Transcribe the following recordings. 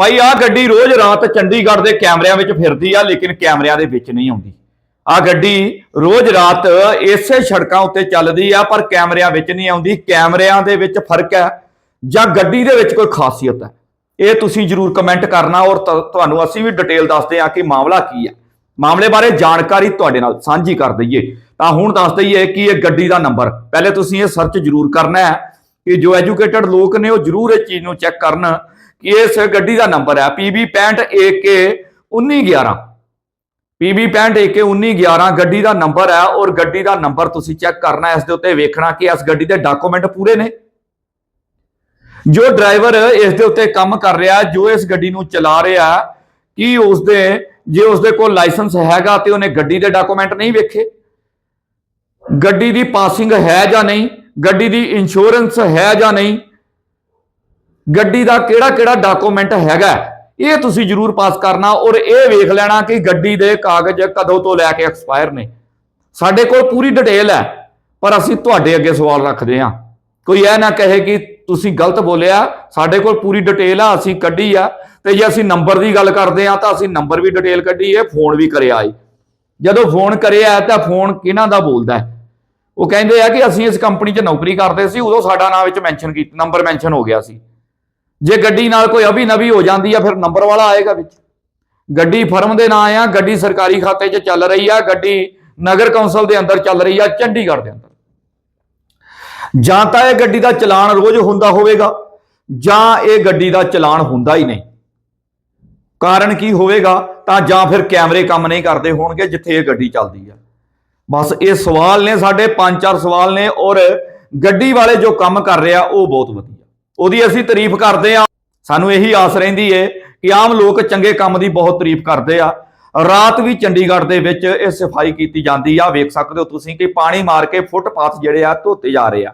ਭਾਈ ਆ ਗੱਡੀ ਰੋਜ਼ ਰਾਤ ਚੰਡੀਗੜ੍ਹ ਦੇ ਕੈਮਰਿਆਂ ਵਿੱਚ ਫਿਰਦੀ ਆ, ਲੇਕਿਨ ਕੈਮਰਿਆਂ ਦੇ ਵਿੱਚ ਨਹੀਂ ਆਉਂਦੀ। ਆ ਗੱਡੀ ਰੋਜ਼ ਰਾਤ ਇਸੇ ਸੜਕਾਂ ਉੱਤੇ ਚੱਲਦੀ ਆ, ਪਰ ਕੈਮਰਿਆਂ ਵਿੱਚ ਨਹੀਂ ਆਉਂਦੀ। ਕੈਮਰਿਆਂ ਦੇ ਵਿੱਚ ਫ਼ਰਕ ਹੈ ਜਾਂ ਗੱਡੀ ਦੇ ਵਿੱਚ ਕੋਈ ਖਾਸੀਅਤ ਹੈ? ਇਹ ਤੁਸੀਂ ਜਰੂਰ ਕਮੈਂਟ ਕਰਨਾ ਔਰ ਤੁਹਾਨੂੰ ਅਸੀਂ ਵੀ ਡਿਟੇਲ ਦੱਸਦੇ ਆ ਕਿ ਮਾਮਲਾ ਕੀ ਹੈ। ਮਾਮਲੇ ਬਾਰੇ ਜਾਣਕਾਰੀ ਤੁਹਾਡੇ ਨਾਲ ਸਾਂਝੀ ਕਰ ਦਈਏ। ਤਾਂ ਹੁਣ ਦੱਸ ਦਈਏ ਕਿ ਇਹ ਗੱਡੀ ਦਾ ਨੰਬਰ, ਪਹਿਲੇ ਤੁਸੀਂ ਇਹ ਸਰਚ ਜਰੂਰ ਕਰਨਾ ਹੈ ਕਿ ਜੋ ਐਜੂਕੇਟਡ ਲੋਕ ਨੇ ਉਹ ਜਰੂਰ ਇਹ ਚੀਜ਼ ਨੂੰ ਚੈੱਕ ਕਰਨ ਕਿ ਇਸ ਗੱਡੀ ਦਾ ਨੰਬਰ ਹੈ PB 65AK 1911 PB 65AK 1911 ਗੱਡੀ ਦਾ ਨੰਬਰ ਹੈ ਔਰ ਗੱਡੀ ਦਾ ਨੰਬਰ ਤੁਸੀਂ ਚੈੱਕ ਕਰਨਾ ਇਸ ਦੇ ਉੱਤੇ ਵੇਖਣਾ ਕਿ ਇਸ ਗੱਡੀ ਦੇ ਡਾਕੂਮੈਂਟ ਪੂਰੇ ਨੇ। ਜੋ ਡਰਾਈਵਰ ਇਸ ਦੇ ਉੱਤੇ ਕੰਮ ਕਰ ਰਿਹਾ, ਜੋ ਇਸ ਗੱਡੀ ਨੂੰ ਚਲਾ ਰਿਹਾ, ਕਿ ਉਸ ਦੇ, ਜੇ ਉਸ ਦੇ ਕੋਲ ਲਾਇਸੈਂਸ ਹੈਗਾ ਤੇ ਉਹਨੇ ਗੱਡੀ ਦੇ ਡਾਕੂਮੈਂਟ ਨਹੀਂ ਵੇਖੇ। ਗੱਡੀ ਦੀ ਪਾਸਿੰਗ ਹੈ ਜਾਂ ਨਹੀਂ, ਗੱਡੀ ਦੀ ਇੰਸ਼ੋਰੈਂਸ ਹੈ ਜਾਂ ਨਹੀਂ ਗੱਡੀ ਦਾ ਕਿਹੜਾ ਕਿਹੜਾ ਡਾਕੂਮੈਂਟ ਹੈਗਾ ਇਹ ਤੁਸੀਂ ਜਰੂਰ ਪਾਸ ਕਰਨਾ ਔਰ ਇਹ ਵੇਖ ਲੈਣਾ ਕਿ ਗੱਡੀ ਦੇ ਕਾਗਜ਼ ਕਦੋਂ ਤੋਂ ਲੈ ਕੇ ਐਕਸਪਾਇਰ ਨੇ। ਸਾਡੇ ਕੋਲ ਪੂਰੀ ਡਿਟੇਲ ਹੈ, ਪਰ ਅਸੀਂ ਤੁਹਾਡੇ ਅੱਗੇ ਸਵਾਲ ਰੱਖਦੇ ਹਾਂ। ਕੋਈ ਇਹ ਨਾ ਕਹੇ ਕਿ ਤੁਸੀਂ ਗਲਤ ਬੋਲਿਆ, ਸਾਡੇ ਕੋਲ ਪੂਰੀ ਡਿਟੇਲ ਆ, ਅਸੀਂ ਕੱਢੀ ਆ, ਤੇ ਜੇ ਅਸੀਂ ਨੰਬਰ ਦੀ ਗੱਲ ਕਰਦੇ ਆ ਤਾਂ ਅਸੀਂ ਨੰਬਰ ਵੀ ਡਿਟੇਲ ਕੱਢੀ ਹੈ ਫੋਨ ਵੀ ਕਰਿਆ ਏ ਜਦੋਂ ਫੋਨ ਕਰਿਆ ਤਾਂ ਫੋਨ ਕਿਹਨਾਂ ਦਾ ਬੋਲਦਾ ਉਹ ਕਹਿੰਦੇ ਆ ਕਿ ਅਸੀਂ ਇਸ ਕੰਪਨੀ 'ਚ ਨੌਕਰੀ ਕਰਦੇ ਸੀ, ਉਦੋਂ ਸਾਡਾ ਨਾਮ ਵਿੱਚ ਮੈਂਸ਼ਨ ਕੀਤਾ ਨੰਬਰ ਮੈਂਸ਼ਨ ਹੋ ਗਿਆ ਸੀ। ਜੇ ਗੱਡੀ ਨਾਲ ਕੋਈ ਅਭੀ ਨਵੀ ਹੋ ਜਾਂਦੀ ਆ, ਫਿਰ ਨੰਬਰ ਵਾਲਾ ਆਏਗਾ ਵਿੱਚ। ਗੱਡੀ ਫਰਮ ਦੇ ਨਾਂ ਆ, ਗੱਡੀ ਸਰਕਾਰੀ ਖਾਤੇ 'ਚ ਚੱਲ ਰਹੀ ਆ, ਗੱਡੀ ਨਗਰ ਕੌਂਸਲ ਦੇ ਅੰਦਰ ਚੱਲ ਰਹੀ ਆ, ਚੰਡੀਗੜ੍ਹ ਦੇ ਅੰਦਰ। ਜਾਂ ਤਾਂ ਇਹ ਗੱਡੀ ਦਾ ਚਲਾਨ ਰੋਜ਼ ਹੁੰਦਾ ਹੋਵੇਗਾ, ਜਾਂ ਇਹ ਗੱਡੀ ਦਾ ਚਲਾਨ ਹੁੰਦਾ ਹੀ ਨਹੀਂ। ਕਾਰਨ ਕੀ ਹੋਵੇਗਾ, ਤਾਂ ਜਾਂ ਫਿਰ ਕੈਮਰੇ ਕੰਮ ਨਹੀਂ ਕਰਦੇ ਹੋਣਗੇ ਜਿੱਥੇ ਇਹ ਗੱਡੀ ਚੱਲਦੀ ਆ। ਬਸ ਇਹ ਸਵਾਲ ਨੇ ਸਾਡੇ, ਪੰਜ ਚਾਰ ਸਵਾਲ ਨੇ ਔਰ ਗੱਡੀ ਵਾਲੇ ਜੋ ਕੰਮ ਕਰ ਰਿਹਾ, ਉਹ ਬਹੁਤ ਵਧੀਆ। ਉਹਦੀ ਅਸੀਂ ਤਾਰੀਫ ਕਰਦੇ ਆ ਸਾਨੂੰ ਇਹੀ ਆਸ ਰਹਿੰਦੀ ਏ ਕਿ ਆਮ ਲੋਕ ਚੰਗੇ ਕੰਮ ਦੀ ਬਹੁਤ ਤਾਰੀਫ ਕਰਦੇ ਆ। ਰਾਤ ਵੀ ਚੰਡੀਗੜ੍ਹ ਦੇ ਵਿੱਚ ਇਹ ਸਫ਼ਾਈ ਕੀਤੀ ਜਾਂਦੀ ਆ। ਵੇਖ ਸਕਦੇ ਹੋ ਤੁਸੀਂ ਕਿ ਪਾਣੀ ਮਾਰ ਕੇ ਫੁੱਟਪਾਥ ਜਿਹੜੇ ਆ ਧੋਤੇ ਜਾ ਰਹੇ ਆ।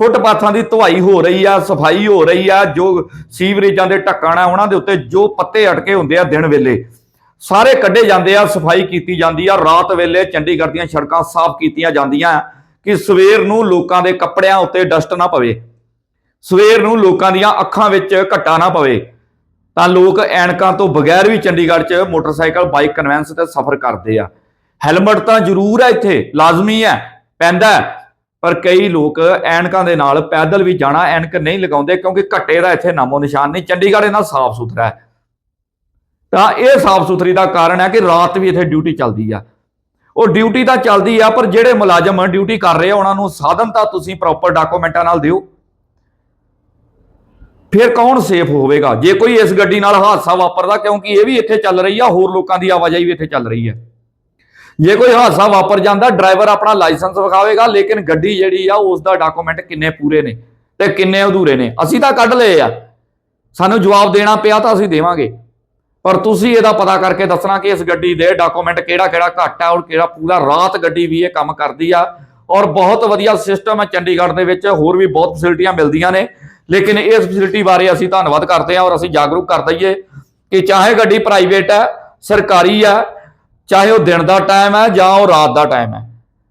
ਫੁੱਟਪਾਥਾਂ ਦੀ ਧੁਆਈ ਹੋ ਰਹੀ ਆ, ਸਫ਼ਾਈ ਹੋ ਰਹੀ ਆ। ਜੋ ਸੀਵਰੇਜਾਂ ਦੇ ਢੱਕਣ ਆ, ਉਹਨਾਂ ਦੇ ਉੱਤੇ ਜੋ ਪੱਤੇ ਅਟਕੇ ਹੁੰਦੇ ਆ ਦਿਨ ਵੇਲੇ, ਸਾਰੇ ਕੱਢੇ ਜਾਂਦੇ ਆ, ਸਫ਼ਾਈ ਕੀਤੀ ਜਾਂਦੀ ਆ। ਰਾਤ ਵੇਲੇ ਚੰਡੀਗੜ੍ਹ ਦੀਆਂ ਸੜਕਾਂ ਸਾਫ਼ ਕੀਤੀਆਂ ਜਾਂਦੀਆਂ ਕਿ ਸਵੇਰ ਨੂੰ ਲੋਕਾਂ ਦੇ ਕੱਪੜਿਆਂ ਉੱਤੇ ਡਸਟ ਨਾ ਪਵੇ। ਸਵੇਰ ਨੂੰ ਲੋਕਾਂ ਦੀਆਂ ਅੱਖਾਂ ਵਿੱਚ ਘੱਟਾ ਨਾ ਪਵੇ। ਤਾਂ ਲੋਕ ਐਨਕਾਂ ਤੋਂ ਬਗੈਰ ਵੀ ਚੰਡੀਗੜ੍ਹ 'ਚ ਮੋਟਰਸਾਈਕਲ, ਬਾਈਕ, ਕਨਵੈਂਸ ਤੇ ਸਫ਼ਰ ਕਰਦੇ ਆ। ਹੈਲਮਟ ਤਾਂ ਜ਼ਰੂਰ ਹੈ ਇੱਥੇ, ਲਾਜ਼ਮੀ ਹੈ ਪੈਂਦਾ ਪਰ ਕਈ ਲੋਕ ਐਨਕਾਂ ਦੇ ਨਾਲ ਪੈਦਲ ਵੀ ਜਾਣਾ ਐਨਕ ਨਹੀਂ ਲਗਾਉਂਦੇ ਕਿਉਂਕਿ ਘੱਟੇ ਦਾ ਇੱਥੇ ਨਾਮੋ ਨਿਸ਼ਾਨ ਨਹੀਂ, ਚੰਡੀਗੜ੍ਹ ਇਹਨਾਂ ਸਾਫ਼ ਸੁਥਰਾ ਹੈ। ਤਾਂ ਇਹ ਸਾਫ਼ ਸੁਥਰੀ ਦਾ ਕਾਰਨ ਹੈ ਕਿ ਰਾਤ ਵੀ ਇੱਥੇ ਡਿਊਟੀ ਚੱਲਦੀ ਆ। ਉਹ ਡਿਊਟੀ ਤਾਂ ਚੱਲਦੀ ਆ, ਪਰ ਜਿਹੜੇ ਮੁਲਾਜ਼ਮ ਡਿਊਟੀ ਕਰ ਰਹੇ ਆ, ਉਹਨਾਂ ਨੂੰ ਸਾਧਨ ਤਾਂ ਤੁਸੀਂ ਪ੍ਰੋਪਰ ਡਾਕੂਮੈਂਟਾਂ ਨਾਲ ਦਿਓ। ਫਿਰ ਕੌਣ ਸੇਫ ਹੋਵੇਗਾ? ਜੇ ਕੋਈ ਇਸ ਗੱਡੀ ਨਾਲ ਹਾਦਸਾ ਵਾਪਰਦਾ, ਕਿਉਂਕਿ ਇਹ ਵੀ ਇੱਥੇ ਚੱਲ ਰਹੀ ਆ, ਹੋਰ ਲੋਕਾਂ ਦੀ ਆਵਾਜਾਈ ਵੀ ਇੱਥੇ ਚੱਲ ਰਹੀ ਹੈ ਜੇ ਕੋਈ ਹਾਦਸਾ ਵਾਪਰ ਜਾਂਦਾ, ਡਰਾਈਵਰ ਆਪਣਾ ਲਾਇਸੈਂਸ ਵਿਖਾਵੇਗਾ, ਲੇਕਿਨ ਗੱਡੀ ਜਿਹੜੀ ਆ ਉਸ ਦਾ ਡਾਕੂਮੈਂਟ ਕਿੰਨੇ ਪੂਰੇ ਨੇ ਤੇ ਕਿੰਨੇ ਅਧੂਰੇ ਨੇ। ਅਸੀਂ ਤਾਂ ਕੱਢ ਲਏ ਆ। ਸਾਨੂੰ ਜਵਾਬ ਦੇਣਾ ਪਿਆ ਤਾਂ ਅਸੀਂ ਦੇਵਾਂਗੇ। ਪਰ ਤੁਸੀਂ ਇਹਦਾ ਪਤਾ ਕਰਕੇ ਦੱਸਣਾ ਕਿ ਇਸ ਗੱਡੀ ਦੇ ਡਾਕੂਮੈਂਟ ਕਿਹੜਾ ਕਿਹੜਾ ਘੱਟ ਆ ਔਰ ਕਿਹੜਾ ਪੂਰਾ ਰਾਤ ਗੱਡੀ ਵੀ ਇਹ ਕੰਮ ਕਰਦੀ ਆ। ਔਰ ਬਹੁਤ ਵਧੀਆ ਸਿਸਟਮ ਹੈ ਚੰਡੀਗੜ੍ਹ ਦੇ ਵਿੱਚ ਹੋਰ ਵੀ ਬਹੁਤ ਫੈਸਿਲਿਟੀਆਂ ਮਿਲਦੀਆਂ ਨੇ। ਲੇਕਿਨ ਇਸ ਫੈਸਿਲਿਟੀ ਬਾਰੇ ਅਸੀਂ ਧੰਨਵਾਦ ਕਰਦੇ ਹਾਂ ਔਰ ਅਸੀਂ ਜਾਗਰੂਕ ਕਰ ਦਈਏ ਕਿ ਚਾਹੇ ਗੱਡੀ ਪ੍ਰਾਈਵੇਟ ਹੈ, ਸਰਕਾਰੀ ਹੈ, ਚਾਹੇ ਉਹ ਦਿਨ ਦਾ ਟਾਈਮ ਹੈ ਜਾਂ ਉਹ ਰਾਤ ਦਾ ਟਾਈਮ ਹੈ।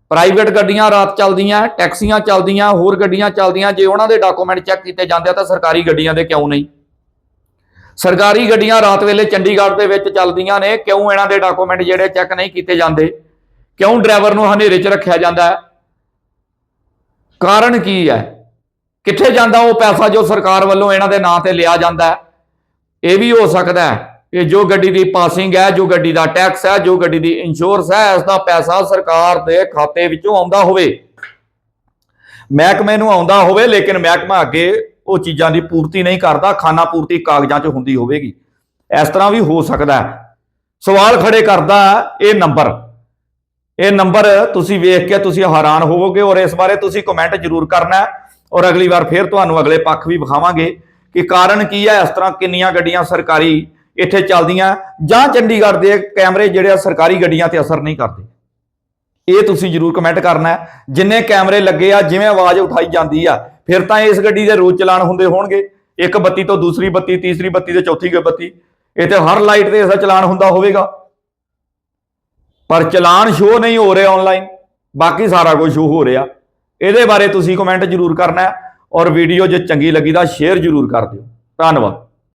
ਪ੍ਰਾਈਵੇਟ ਗੱਡੀਆਂ ਰਾਤ ਚੱਲਦੀਆਂ ਟੈਕਸੀਆਂ ਚੱਲਦੀਆਂ, ਹੋਰ ਗੱਡੀਆਂ ਚੱਲਦੀਆਂ, ਜੇ ਉਹਨਾਂ ਦੇ ਡਾਕੂਮੈਂਟ ਚੈੱਕ ਕੀਤੇ ਜਾਂਦੇ ਆ ਤਾਂ ਸਰਕਾਰੀ ਗੱਡੀਆਂ ਦੇ ਕਿਉਂ ਨਹੀਂ? ਸਰਕਾਰੀ ਗੱਡੀਆਂ ਰਾਤ ਵੇਲੇ ਚੰਡੀਗੜ੍ਹ ਦੇ ਵਿੱਚ ਚੱਲਦੀਆਂ ਨੇ, ਕਿਉਂ ਇਹਨਾਂ ਦੇ ਡਾਕੂਮੈਂਟ ਜਿਹੜੇ ਚੈੱਕ ਨਹੀਂ ਕੀਤੇ ਜਾਂਦੇ? ਕਿਉਂ ਡਰਾਈਵਰ ਨੂੰ ਹਨੇਰੇ 'ਚ ਰੱਖਿਆ ਜਾਂਦਾ ਹੈ? ਕਾਰਨ ਕੀ ਹੈ? ਕਿੱਥੇ ਜਾਂਦਾ ਉਹ ਪੈਸਾ ਜੋ ਸਰਕਾਰ ਵੱਲੋਂ ਇਹਨਾਂ ਦੇ ਨਾਂ ਤੇ ਲਿਆ ਜਾਂਦਾ ਹੈ? ਇਹ ਵੀ ਹੋ ਸਕਦਾ ਹੈ ਕਿ ਜੋ ਗੱਡੀ ਦੀ ਪਾਸਿੰਗ ਹੈ, ਜੋ ਗੱਡੀ ਦਾ ਟੈਕਸ ਹੈ, ਜੋ ਗੱਡੀ ਦੀ ਇੰਸ਼ੋਰੈਂਸ ਹੈ, ਇਸ ਦਾ ਪੈਸਾ ਸਰਕਾਰ ਦੇ ਖਾਤੇ ਵਿੱਚੋਂ ਆਉਂਦਾ ਹੋਵੇ। ਮਹਿਕਮੇ ਨੂੰ ਆਉਂਦਾ ਹੋਵੇ, ਲੇਕਿਨ ਮਹਿਕਮਾ ਅੱਗੇ ਉਹ ਚੀਜ਼ਾਂ ਦੀ ਪੂਰਤੀ ਨਹੀਂ ਕਰਦਾ, ਖਾਨਾ ਪੂਰਤੀ ਕਾਗਜ਼ਾਂ 'ਚ ਹੁੰਦੀ ਹੋਵੇਗੀ। ਇਸ ਤਰ੍ਹਾਂ ਵੀ ਹੋ ਸਕਦਾ ਹੈ। ਸਵਾਲ ਖੜੇ ਕਰਦਾ ਇਹ ਨੰਬਰ। ਇਹ ਨੰਬਰ ਤੁਸੀਂ ਵੇਖ ਕੇ ਤੁਸੀਂ ਹੈਰਾਨ ਹੋਵੋਗੇ ਔਰ ਇਸ ਬਾਰੇ ਤੁਸੀਂ ਕਮੈਂਟ ਜ਼ਰੂਰ ਕਰਨਾ ਹੈ। ਔਰ ਅਗਲੀ ਵਾਰ ਫਿਰ ਤੁਹਾਨੂੰ ਅਗਲੇ ਪੱਖ ਵੀ ਵਿਖਾਵਾਂਗੇ ਕਿ ਕਾਰਨ ਕੀ ਹੈ, ਇਸ ਤਰ੍ਹਾਂ ਕਿੰਨੀਆਂ ਗੱਡੀਆਂ ਸਰਕਾਰੀ ਇੱਥੇ ਚੱਲਦੀਆਂ, ਜਾਂ ਚੰਡੀਗੜ੍ਹ ਦੇ ਕੈਮਰੇ ਜਿਹੜੇ ਆ ਸਰਕਾਰੀ ਗੱਡੀਆਂ ਤੇ ਅਸਰ ਨਹੀਂ ਕਰਦੇ। ਇਹ ਤੁਸੀਂ ਜਰੂਰ ਕਮੈਂਟ ਕਰਨਾ ਜਿੰਨੇ ਕੈਮਰੇ ਲੱਗੇ ਆ, ਜਿਵੇਂ ਆਵਾਜ਼ ਉਠਾਈ ਜਾਂਦੀ ਆ, ਫਿਰ ਤਾਂ ਇਸ ਗੱਡੀ ਦੇ ਰੋਜ਼ ਚਲਾਨ ਹੁੰਦੇ ਹੋਣਗੇ। ਇੱਕ ਬੱਤੀ ਤੋਂ ਦੂਸਰੀ ਬੱਤੀ, ਤੀਸਰੀ ਬੱਤੀ ਤੇ ਚੌਥੀ ਬੱਤੀ ਇੱਥੇ ਹਰ ਲਾਈਟ ਤੇ ਇਸਦਾ ਚਲਾਨ ਹੁੰਦਾ ਹੋਵੇਗਾ। ਪਰ ਚਲਾਨ ਸ਼ੋ ਨਹੀਂ ਹੋ ਰਿਹਾ ਆਨਲਾਈਨ ਬਾਕੀ ਸਾਰਾ ਕੁਝ ਸ਼ੋ ਹੋ ਰਿਹਾ। ਇਹਦੇ ਬਾਰੇ ਤੁਸੀਂ ਕਮੈਂਟ ਜਰੂਰ ਕਰਨਾ ਹੈ ਔਰ ਵੀਡੀਓ ਜੇ ਚੰਗੀ ਲੱਗੀ ਤਾਂ ਸ਼ੇਅਰ ਜਰੂਰ ਕਰ ਦਿਓ। ਧੰਨਵਾਦ।